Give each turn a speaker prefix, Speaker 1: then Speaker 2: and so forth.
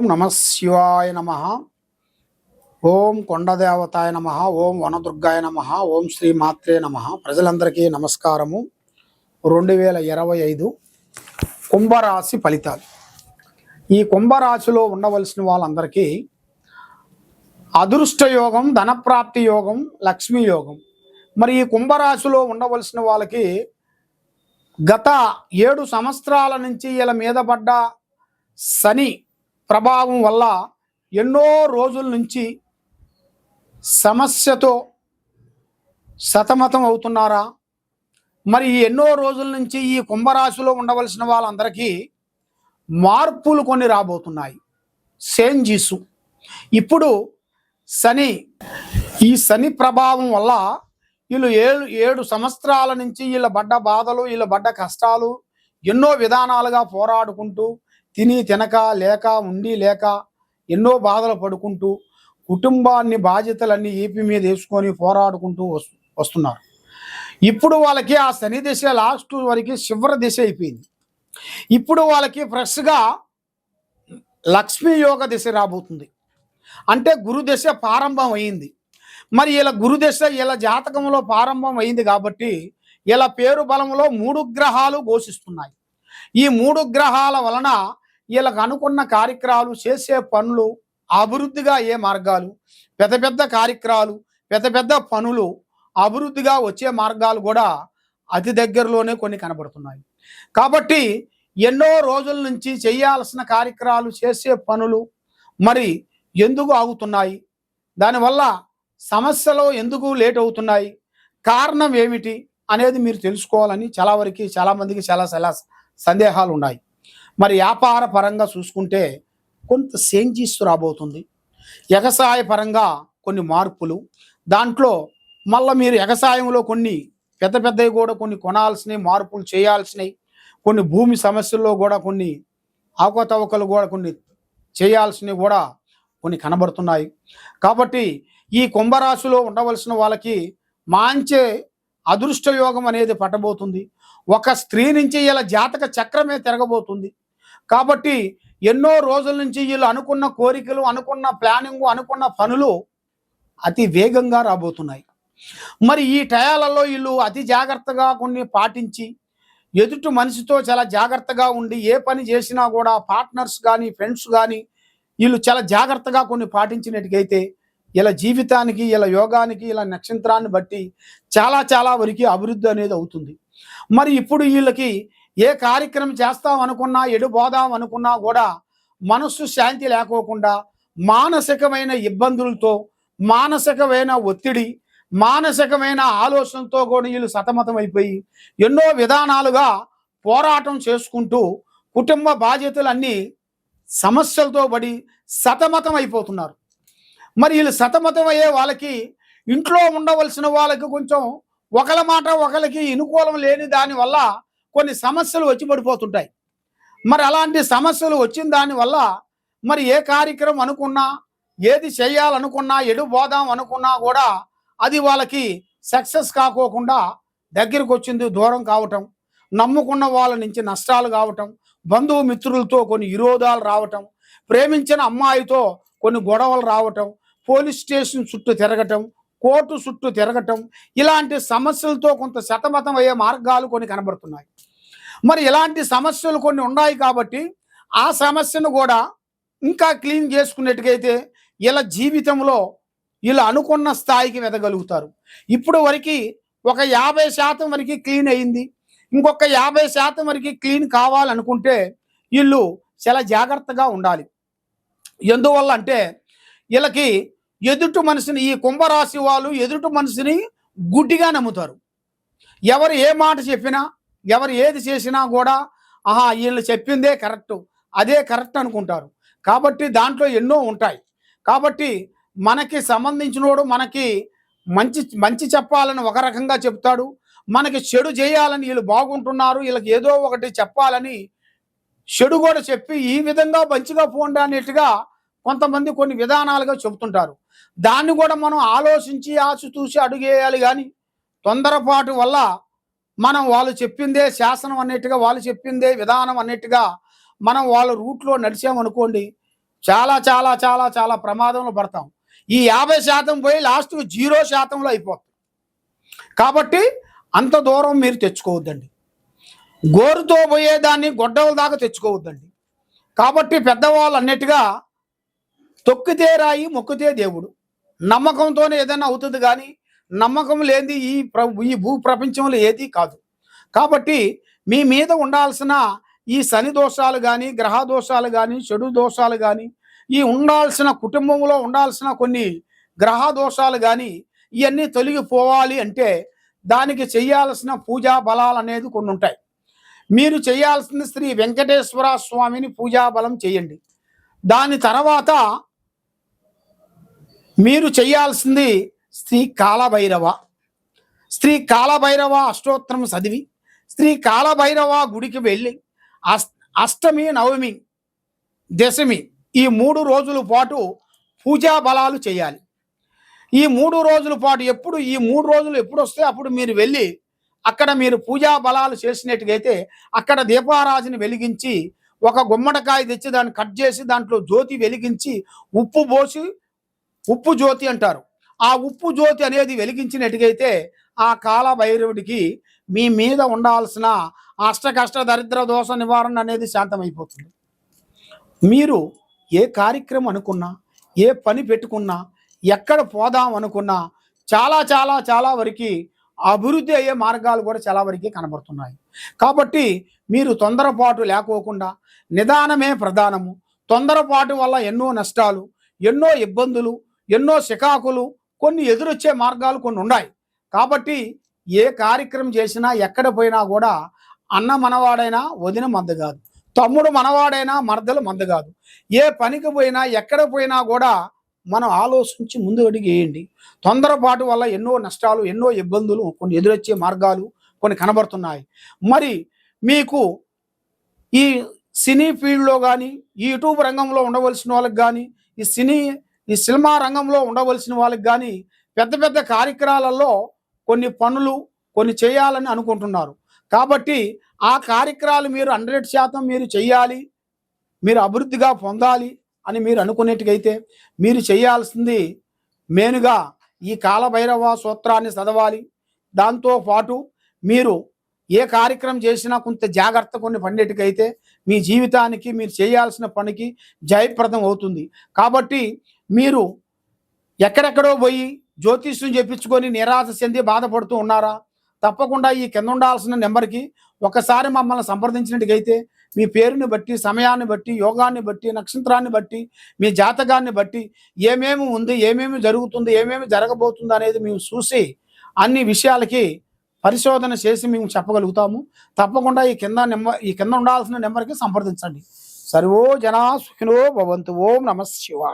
Speaker 1: ఓం నమ శివాయ నమ. ఓం కొండదేవతాయ నమ. ఓం వనదుర్గాయ నమ. ఓం శ్రీ మాత్రే నమ. ప్రజలందరికీ నమస్కారము. రెండు వేల ఇరవై ఐదు కుంభరాశి ఫలితాలు. ఈ కుంభరాశిలో ఉండవలసిన వాళ్ళందరికీ అదృష్ట యోగం ధనప్రాప్తి యోగం లక్ష్మీ యోగం. మరి ఈ కుంభరాశిలో ఉండవలసిన వాళ్ళకి గత ఏడు సంవత్సరాల నుంచి ఇలా మీద పడ్డ శని ప్రభావం వల్ల ఎన్నో రోజుల నుంచి సమస్యతో సతమతం అవుతున్నారా? మరి ఎన్నో రోజుల నుంచి ఈ కుంభరాశిలో ఉండవలసిన వాళ్ళందరికీ మార్పులు కొన్ని రాబోతున్నాయి. సేంజీసు ఇప్పుడు శని ఈ శని ప్రభావం వల్ల వీళ్ళు ఏడు ఏడు సంవత్సరాల నుంచి వీళ్ళ పడ్డ బాధలు వీళ్ళ పడ్డ కష్టాలు ఎన్నో విధానాలుగా పోరాడుకుంటూ తిని తినక లేక ఉండి లేక ఎన్నో బాధలు పడుకుంటూ కుటుంబాన్ని బాధ్యతలన్నీ ఏపీ మీద వేసుకొని పోరాడుకుంటూ వస్తున్నారు. ఇప్పుడు వాళ్ళకి ఆ శని దిశ లాస్ట్ వరకు శివ్ర దిశ అయిపోయింది. ఇప్పుడు వాళ్ళకి ఫ్రెష్గా లక్ష్మీ యోగ దిశ రాబోతుంది. అంటే గురు దశ ప్రారంభం అయింది. మరి ఇలా గురుదశ ఇలా జాతకంలో ప్రారంభం అయింది కాబట్టి ఇలా పేరు బలంలో మూడు గ్రహాలు ఘోషిస్తున్నాయి. ఈ మూడు గ్రహాల వలన వీళ్ళకు అనుకున్న కార్యక్రమాలు చేసే పనులు అభివృద్ధిగా ఏ మార్గాలు? పెద్ద పెద్ద కార్యక్రమాలు పెద్ద పెద్ద పనులు అభివృద్ధిగా వచ్చే మార్గాలు కూడా అతి దగ్గరలోనే కొన్ని కనబడుతున్నాయి. కాబట్టి ఎన్నో రోజుల నుంచి చేయాల్సిన కార్యక్రమాలు చేసే పనులు మరి ఎందుకు ఆగుతున్నాయి? దానివల్ల సమస్యలు ఎందుకు లేట్ అవుతున్నాయి? కారణం ఏమిటి అనేది మీరు తెలుసుకోవాలని చాలా వరకు చాలామందికి చాలా చాలా సందేహాలు ఉన్నాయి. మరి వ్యాపార పరంగా చూసుకుంటే కొంత చేంజెస్ రాబోతుంది. వ్యవసాయ పరంగా కొన్ని మార్పులు. దాంట్లో మళ్ళీ మీరు వ్యవసాయంలో కొన్ని పెద్ద పెద్దవి కూడా కొన్ని కొనాల్సినవి మార్పులు చేయాల్సినవి కొన్ని భూమి సమస్యల్లో కూడా కొన్ని అవకతవకలు కూడా కొన్ని చేయాల్సినవి కూడా కొన్ని కనబడుతున్నాయి. కాబట్టి ఈ కుంభరాశిలో ఉండవలసిన వాళ్ళకి మంచి అదృష్ట యోగం అనేది పట్టబోతుంది. ఒక స్త్రీ నుంచి ఇలా జాతక చక్రమే తిరగబోతుంది. కాబట్టి ఎన్నో రోజుల నుంచి వీళ్ళు అనుకున్న కోరికలు అనుకున్న ప్లానింగ్ అనుకున్న పనులు అతి వేగంగా రాబోతున్నాయి. మరి ఈ టయాలలో వీళ్ళు అతి జాగ్రత్తగా కొన్ని పాటించి ఎదుటి మనిషితో చాలా జాగ్రత్తగా ఉండి ఏ పని చేసినా కూడా పార్ట్నర్స్ కానీ ఫ్రెండ్స్ కానీ వీళ్ళు చాలా జాగ్రత్తగా కొన్ని పాటించినట్టుకైతే ఇలా జీవితానికి ఇలా యోగానికి ఇలా నక్షత్రాన్ని బట్టి చాలా చాలా వరకు అభివృద్ధి అనేది అవుతుంది. మరి ఇప్పుడు వీళ్ళకి ఏ కార్యక్రమం చేస్తాం అనుకున్నా ఎడు పోదాం అనుకున్నా కూడా మనస్సు శాంతి లేకోకుండా మానసికమైన ఇబ్బందులతో మానసికమైన ఒత్తిడి మానసికమైన ఆలోచనతో కూడా వీళ్ళు సతమతం అయిపోయి ఎన్నో విధానాలుగా పోరాటం చేసుకుంటూ కుటుంబ బాధ్యతలన్నీ సమస్యలతో పడి సతమతం అయిపోతున్నారు మరి వీళ్ళు సతమతం అయ్యే వాళ్ళకి ఇంట్లో ఉండవలసిన వాళ్ళకి కొంచెం ఒకళ్ళ మాట ఒకరికి అనుకూలం లేని దానివల్ల కొన్ని సమస్యలు వచ్చి పడిపోతుంటాయి. మరి అలాంటి సమస్యలు వచ్చిన దానివల్ల మరి ఏ కార్యక్రమం అనుకున్నా ఏది చేయాలనుకున్నా ఎడు పోదాం అనుకున్నా కూడా అది వాళ్ళకి సక్సెస్ కాకోకుండా దగ్గరికి వచ్చింది దూరం కావటం నమ్ముకున్న వాళ్ళ నుంచి నష్టాలు కావటం బంధువు మిత్రులతో కొన్ని విరోధాలు రావటం ప్రేమించిన అమ్మాయితో కొన్ని గొడవలు రావటం పోలీస్ స్టేషన్ చుట్టూ తిరగటం కోర్టు చుట్టూ తిరగటం ఇలాంటి సమస్యలతో కొంత శతమతం అయ్యే మార్గాలు కొన్ని కనబడుతున్నాయి. మరి ఇలాంటి సమస్యలు కొన్ని ఉన్నాయి కాబట్టి ఆ సమస్యను కూడా ఇంకా క్లీన్ చేసుకున్నట్టుకైతే ఇలా జీవితంలో ఇలా అనుకున్న స్థాయికి వెదగలుగుతారు ఇప్పుడు వరకు ఒక యాభై శాతం వరకు క్లీన్ అయింది. ఇంకొక యాభై శాతం వరకు క్లీన్ కావాలనుకుంటే వీళ్ళు చాలా జాగ్రత్తగా ఉండాలి. ఎందువల్ల అంటే వీళ్ళకి ఎదుటి మనిషిని ఈ కుంభరాశి వాళ్ళు ఎదుటి మనిషిని గుడ్డిగా నమ్ముతారు. ఎవరు ఏ మాట చెప్పినా ఎవరు ఏది చేసినా కూడా ఆహా వీళ్ళు చెప్పిందే కరెక్ట్ అదే కరెక్ట్ అనుకుంటారు. కాబట్టి దాంట్లో ఎన్నో ఉంటాయి. కాబట్టి మనకి సంబంధించినోడు మనకి మంచి మంచి చెప్పాలని ఒక రకంగా చెప్తాడు. మనకి చెడు చేయాలని వీళ్ళు బాగుంటున్నారు వీళ్ళకి ఏదో ఒకటి చెప్పాలని చెడు కూడా చెప్పి ఈ విధంగా మంచిగా పోండి అనేట్టుగా కొంతమంది కొన్ని విధానాలుగా చెబుతుంటారు. దాన్ని కూడా మనం ఆలోచించి ఆచితూసి అడుగేయాలి కానీ తొందరపాటు వల్ల మనం వాళ్ళు చెప్పిందే శాసనం అన్నట్టుగా వాళ్ళు చెప్పిందే విధానం అన్నట్టుగా మనం వాళ్ళ రూట్లో నడిచామనుకోండి చాలా చాలా చాలా చాలా ప్రమాదంలో పడతాం. ఈ యాభై శాతం పోయి లాస్ట్ జీరో శాతంలో అయిపోతుంది కాబట్టి అంత దూరం మీరు తెచ్చుకోవద్దండి. గోరుతో పోయేదాన్ని గొడ్డల దాకా తెచ్చుకోవద్దండి. కాబట్టి పెద్దవాళ్ళు అన్నట్టుగా తొక్కితే రాయి మొక్కితే దేవుడు. నమ్మకంతోనే ఏదైనా అవుతుంది కానీ నమ్మకం లేనిది ఈ ప్ర ఈ భూ ప్రపంచంలో ఏది కాదు. కాబట్టి మీ మీద ఉండాల్సిన ఈ శని దోషాలు కానీ గ్రహ దోషాలు కానీ చెడు దోషాలు కానీ ఈ ఉండాల్సిన కుటుంబంలో ఉండాల్సిన కొన్ని గ్రహ దోషాలు కానీ ఇవన్నీ తొలగిపోవాలి అంటే దానికి చేయాల్సిన పూజా బలాలు అనేది కొన్ని ఉంటాయి. మీరు చేయాల్సింది శ్రీ వెంకటేశ్వర స్వామిని పూజా బలం చేయండి. దాని తర్వాత మీరు చేయాల్సింది శ్రీ కాలభైరవ. శ్రీ కాలభైరవ అష్టోత్తరం చదివి శ్రీ కాలభైరవ గుడికి వెళ్ళి అష్టమి నవమి దశమి ఈ మూడు రోజుల పాటు పూజా బలాలు చేయాలి. ఈ మూడు రోజుల పాటు ఎప్పుడు ఈ మూడు రోజులు ఎప్పుడు వస్తే అప్పుడు మీరు వెళ్ళి అక్కడ మీరు పూజా బలాలు చేసినట్టుగైతే అక్కడ దీపారాజుని వెలిగించి ఒక గుమ్మడికాయ తెచ్చి దాన్ని కట్ చేసి దాంట్లో జ్యోతి వెలిగించి ఉప్పు పోసి ఉప్పు జ్యోతి అంటారు. ఆ ఉప్పు జ్యోతి అనేది వెలిగించినట్టుగైతే ఆ కాల భైరవుడికి మీ మీద ఉండాల్సిన అష్ట కష్ట దరిద్ర దోష నివారణ అనేది శాంతమైపోతుంది. మీరు ఏ కార్యక్రమం అనుకున్నా ఏ పని పెట్టుకున్నా ఎక్కడ పోదాం అనుకున్నా చాలా చాలా చాలా వరకు అభివృద్ధి అయ్యే మార్గాలు కూడా చాలా వరకు కనబడుతున్నాయి. కాబట్టి మీరు తొందరపాటు లేకోకుండా నిదానమే ప్రధానము. తొందరపాటు వల్ల ఎన్నో నష్టాలు ఎన్నో ఇబ్బందులు ఎన్నో శికాకులు కొన్ని ఎదురొచ్చే మార్గాలు కొన్ని ఉన్నాయి. కాబట్టి ఏ కార్యక్రమం చేసినా ఎక్కడ పోయినా కూడా అన్న మనవాడైనా వదిన మంద కాదు. తమ్ముడు మనవాడైనా మరదలు మంద కాదు. ఏ పనికి పోయినా ఎక్కడ పోయినా కూడా మనం ఆలోచించి ముందు అడిగేయండి. తొందరపాటు వల్ల ఎన్నో నష్టాలు ఎన్నో ఇబ్బందులు కొన్ని ఎదురొచ్చే మార్గాలు కొన్ని కనబడుతున్నాయి. మరి మీకు ఈ సినీ ఫీల్డ్లో కానీ ఈ యూట్యూబ్ రంగంలో ఉండవలసిన వాళ్ళకి కానీ ఈ సినీ ఈ సినిమా రంగంలో ఉండవలసిన వాళ్ళకి కానీ పెద్ద పెద్ద కార్యక్రమాలలో కొన్ని పనులు కొన్ని చేయాలని అనుకుంటున్నారు. కాబట్టి ఆ కార్యక్రమాలు మీరు హండ్రెడ్ శాతం మీరు చేయాలి మీరు అభివృద్ధిగా పొందాలి అని మీరు అనుకునేట్టుకైతే మీరు చేయాల్సింది మెయిన్గా ఈ కాలభైరవ సూత్రాన్ని చదవాలి. దాంతో పాటు మీరు ఏ కార్యక్రమం చేసినా కొంత జాగ్రత్త కొన్ని పండేటికైతే మీ జీవితానికి మీరు చేయాల్సిన పనికి జయప్రదం అవుతుంది. కాబట్టి మీరు ఎక్కడెక్కడో పోయి జ్యోతిష్యం చెప్పించుకొని నిరాశ చెంది బాధపడుతూ ఉన్నారా? తప్పకుండా ఈ కింద ఉండాల్సిన నెంబర్కి ఒకసారి మమ్మల్ని సంప్రదించినట్టుగైతే మీ పేరుని బట్టి సమయాన్ని బట్టి యోగాన్ని బట్టి నక్షత్రాన్ని బట్టి మీ జాతకాన్ని బట్టి ఏమేమి ఉంది ఏమేమి జరుగుతుంది ఏమేమి జరగబోతుంది అనేది మేము చూసి అన్ని విషయాలకి పరిశోధన చేసి మేము చెప్పగలుగుతాము. తప్పకుండా ఈ కింద నెంబర్ ఈ కింద ఉండాల్సిన నెంబర్కి సంప్రదించండి. సర్వో జనా సుఖినో భవంతు ఓం నమ శివాయ.